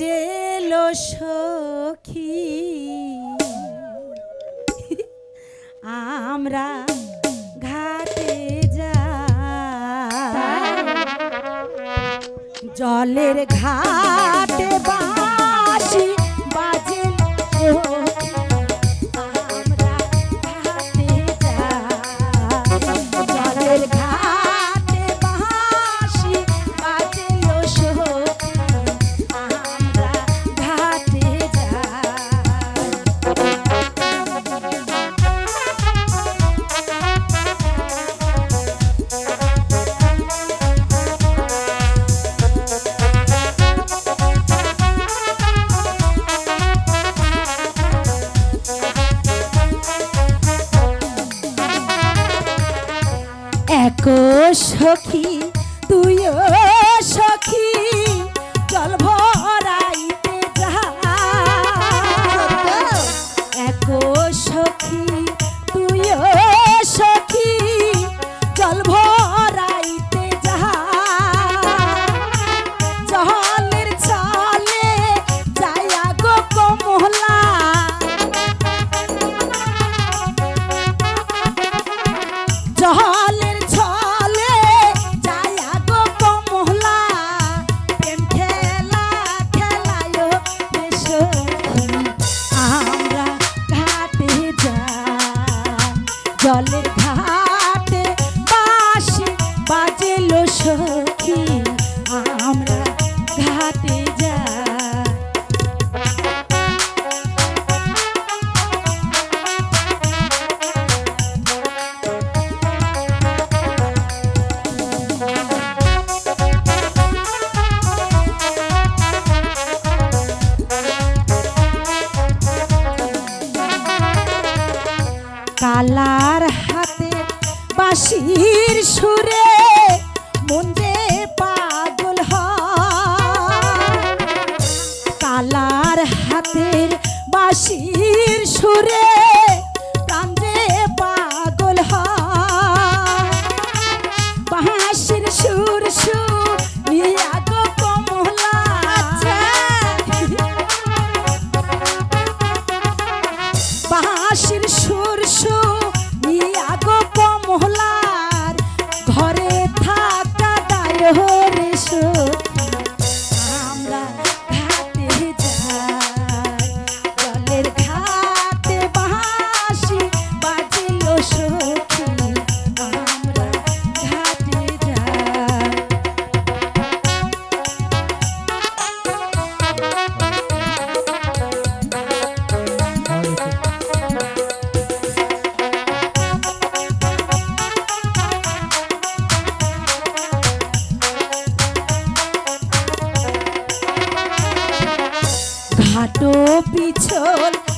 Jello সখী। আমরা ঘাটে যা জলের ঘাটে বা সখী তুই সখী। বালার হাতে বাসির সুরে মন্দে পাগল কালার হাতের বাঁশির সুরে সুর আচ্ছা। সুর ছোট পিছন